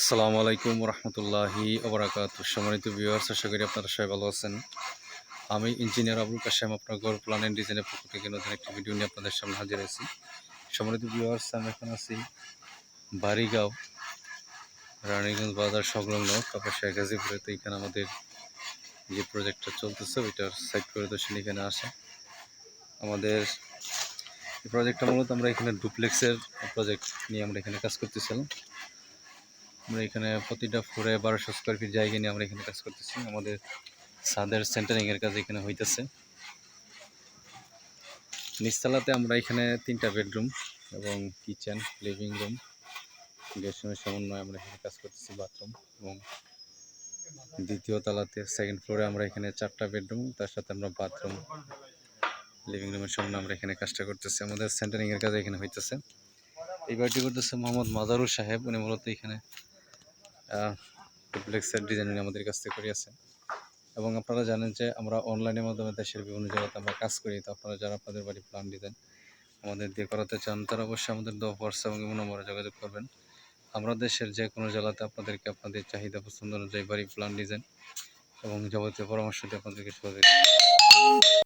আসসালামু আলাইকুম রহমতুল্লাহি ওবরাকাত। সম্মানিত ভিউয়ার্স আশা করি আপনারা সবাই ভালো আছেন। আমি ইঞ্জিনিয়ার আবুল কাশেম, আপনার ঘর প্ল্যান অ্যান্ড ডিজাইনের পক্ষ থেকে নতুন একটি ভিডিও নিয়ে আপনাদের সামনে হাজির আছি সম্মানিত ভিউয়ার্স আমি এখন আছি বাড়িগাঁও, রানীগঞ্জ বাজার সংলগ্ন কাপাসিয়া গাজীপুরে। তো এখানে আমাদের যে প্রজেক্টটা চলতেছে, ওইটার সাইট পরিদর্শন এখানে আসে আমাদের এই প্রজেক্টটা মূলত আমরা এখানে ডুপ্লেক্সের প্রজেক্ট নিয়ে আমরা এখানে কাজ করতেছিলাম। আমরা এখানে প্রতিটা ফ্লোরে বারোশো স্কোয়ার ফিট জায়গা নিয়ে আমরা এখানে কাজ করতেছি। আমাদের ছাদের সেন্টারিং এর কাজ এখানে হইতেছে। নিচতলাতে আমরা এখানে তিনটা বেডরুম এবং কিচেন লিভিং রুম গ্যাস রুমের সমন্বয়ে আমরা এখানে কাজ করতেছি বাথরুম এবং দ্বিতীয় তলাতে সেকেন্ড ফ্লোরে আমরা এখানে চারটা বেডরুম তার সাথে আমরা বাথরুম লিভিং রুমের সমন্বয়ে আমরা এখানে কাজটা করতেছি। আমাদের সেন্টারিং এর কাজ এখানে হইতেছে। এই বাড়িটি করতেছে মোহাম্মদ মাজারুল সাহেব। উনি মূলত এখানে ডুপ্লেক্সের ডিজাইন আমাদের কাছ থেকে করিয়েছেন এবং আপনারা জানেন যে আমরা অনলাইনের মাধ্যমে দেশের বিভিন্ন জায়গাতে আমরা কাজ করি। তো আপনারা যারা আপনাদের বাড়ি প্ল্যান ডিজাইন আমাদের দিয়ে করাতে চান, তারা অবশ্যই আমাদের দো হোয়াটসঅ্যাপ এবং ইমো নম্বরে যোগাযোগ করবেন। আমরা দেশের যে কোনো জেলাতে আপনাদেরকে আপনাদের চাহিদা পছন্দ অনুযায়ী বাড়ি প্ল্যান ডিজাইন এবং যাবতীয় পরামর্শ দিয়ে আপনাদেরকে সহযোগিতা।